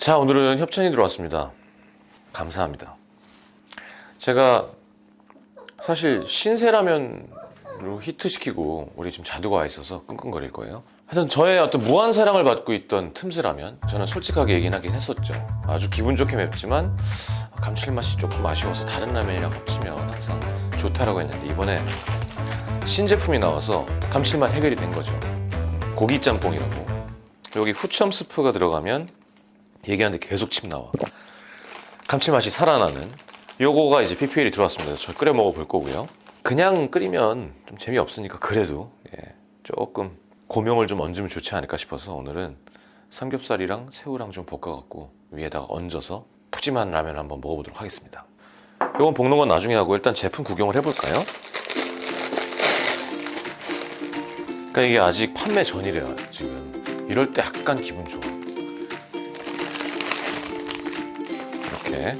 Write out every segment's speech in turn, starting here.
자, 오늘은 협찬이 들어왔습니다. 감사합니다. 제가 사실 신세라면으로 히트시키고 우리 지금 자두가 와 있어서 끙끙거릴 거예요. 하여튼 저의 어떤 무한 사랑을 받고 있던 틈새라면 저는 솔직하게 얘기는 하긴 했었죠. 아주 기분 좋게 맵지만 감칠맛이 조금 아쉬워서 다른 라면이랑 합치면 항상 좋다라고 했는데 이번에 신제품이 나와서 감칠맛 해결이 된 거죠. 고기 짬뽕이라고. 여기 후첨 스프가 들어가면 얘기하는데 계속 침 나와. 감칠맛이 살아나는 요거가 이제 PPL이 들어왔습니다. 저 끓여 먹어 볼 거고요. 그냥 끓이면 좀 재미없으니까 그래도 예, 조금 고명을 좀 얹으면 좋지 않을까 싶어서 오늘은 삼겹살이랑 새우랑 좀 볶아갖고 위에다가 얹어서 푸짐한 라면을 한번 먹어보도록 하겠습니다. 요건 볶는 건 나중에 하고 일단 제품 구경을 해볼까요? 그러니까 이게 아직 판매 전이래요 지금 이럴 때 약간 기분 좋아 이렇게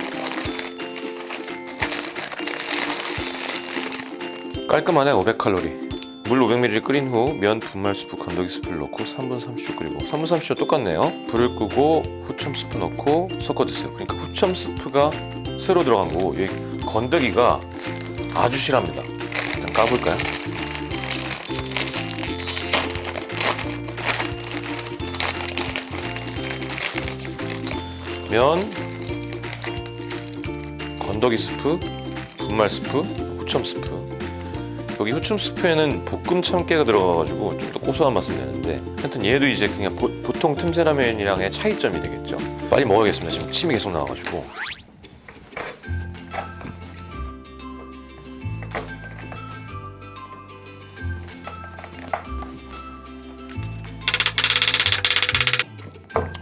깔끔하네 500칼로리. 물 500ml 끓인 후 면 분말 스프 건더기 스프를 넣고 3분 30초 끓이고. 3분 30초 똑같네요. 불을 끄고 후첨 스프 넣고 섞어 드세요. 그러니까 후첨 스프가 새로 들어간 거고 이 건더기가 아주 실합니다. 일단 까볼까요? 면, 건더기 스프, 분말 스프, 후첨 스프. 여기 후첨 스프에는 볶음 참깨가 들어가가지고 좀 더 고소한 맛을 내는데 하여튼 얘도 이제 그냥 보, 보통 틈새 라면이랑의 차이점이 되겠죠. 빨리 먹어야겠습니다. 지금 침이 계속 나와가지고.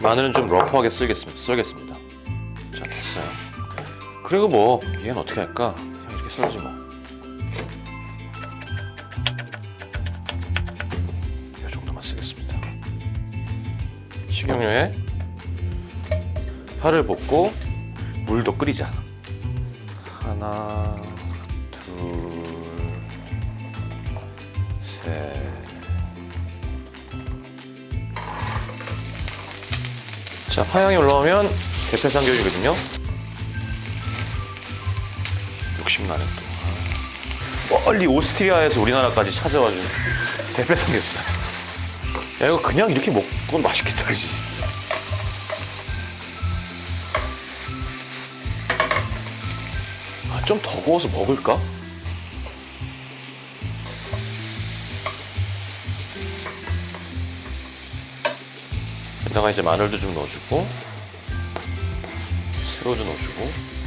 마늘은 좀 러프하게 썰겠습니다. 썰겠습니다. 그리고 뭐 얘는 어떻게 할까? 그냥 이렇게 썰지 뭐. 이 정도만 쓰겠습니다. 식용유에 파를 볶고 물도 끓이자. 하나, 둘, 셋. 자, 파향이 올라오면 대패 삼겹이거든요. 욕심나네 또. 아. 멀리 오스트리아에서 우리나라까지 찾아와준 대패 삼겹살. 야, 이거 그냥 이렇게 먹고 맛있겠다, 그지? 아, 좀 더 구워서 먹을까? 여기다가 이제 마늘도 좀 넣어주고 새우도 넣어주고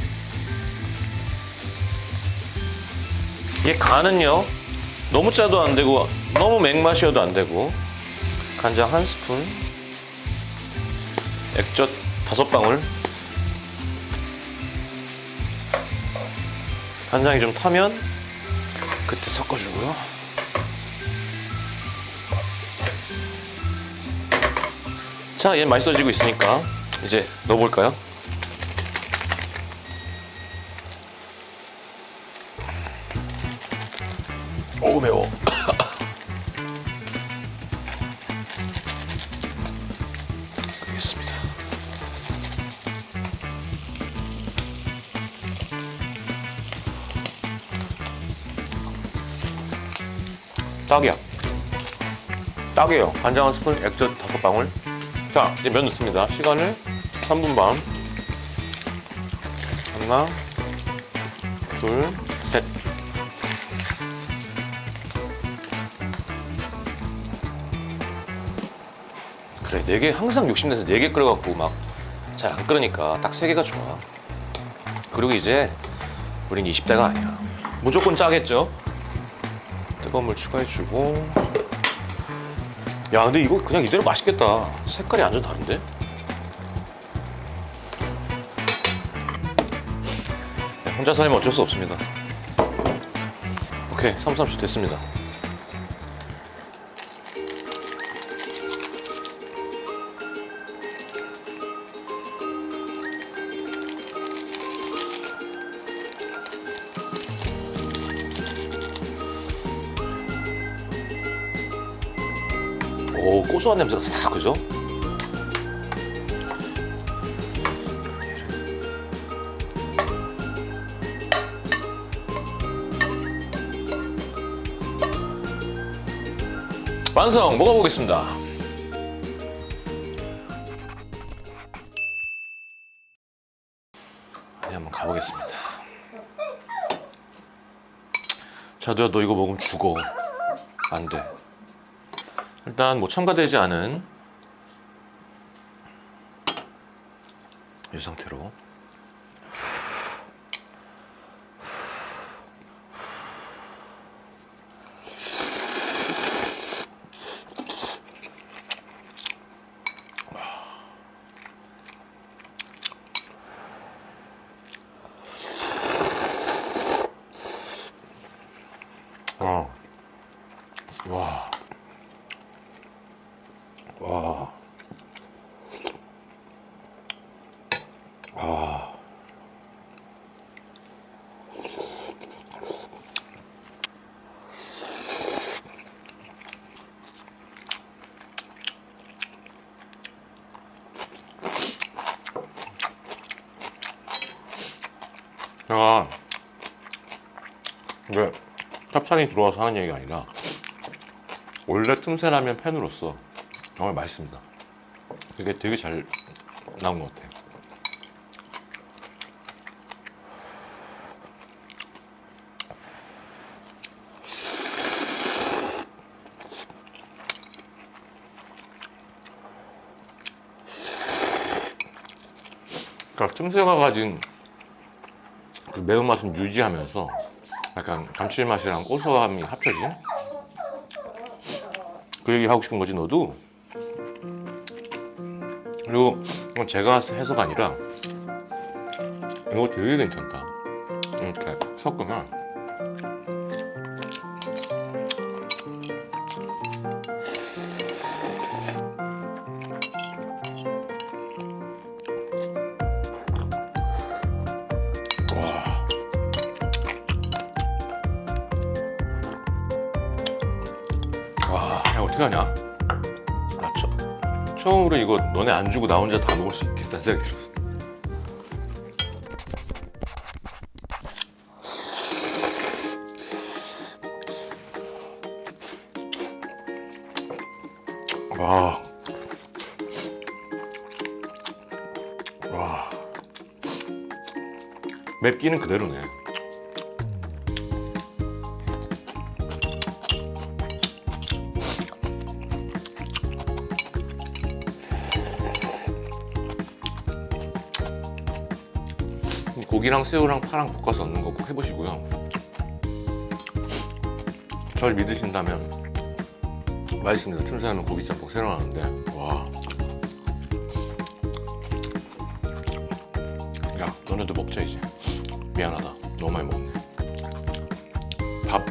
이게 간은요 너무 짜도 안 되고 너무 맹맛이어도 안 되고 간장 한 스푼 액젓 다섯 방울 간장이 좀 타면 그때 섞어주고요 자, 얘 맛있어지고 있으니까 이제 넣어볼까요? 딱이야. 딱이에요. 간장 한 스푼, 액젓 다섯 방울. 자, 이제 면 넣습니다. 시간을 3분 반. 하나, 둘, 셋. 그래, 네 개, 항상 욕심내서 네 개 끓여갖고 막 잘 안 끓으니까 딱 세 개가 좋아. 그리고 이제 우린 20대가 아니야. 무조건 짜겠죠? 뜨거운 물 추가해주고. 야 근데 이거 그냥 이대로 맛있겠다. 색깔이 완전 다른데? 네, 혼자 살면 어쩔 수 없습니다. 오케이 3, 30초 됐습니다 오 고소한 냄새가 싹 그죠? 완성 먹어보겠습니다. 네, 한번 가보겠습니다. 자두야 너 이거 먹으면 죽어. 안 돼. 일단 뭐 첨가되지 않은 이 상태로 어. 와. 와. 와. 제가 이게 협찬이 들어와서 하는 얘기가 아니라 원래 틈새라면 팬으로서 정말 맛있습니다. 이게 되게 잘 나온 것 같아요. 그러니까 틈새가 가진 그 매운맛은 유지하면서 약간 감칠맛이랑 고소함이 합쳐진? 그 얘기 하고 싶은 거지 너도? 그리고 제가 해서가 아니라 이거 되게 괜찮다. 이렇게 섞으면 어떡하냐? 아, 처, 처음으로 이거 너네 안 주고 나 혼자 다 먹을 수 있겠다는 생각이 들었어. 와. 와. 맵기는 그대로네. 고기랑 새우랑 파랑 볶아서 넣는 거 꼭 해보시고요. 절 믿으신다면 맛있습니다. 틈새 하면 고기 짬뽕 새로 나는데 와. 야, 너네도 먹자 이제. 미안하다. 너무 많이 먹네. 밥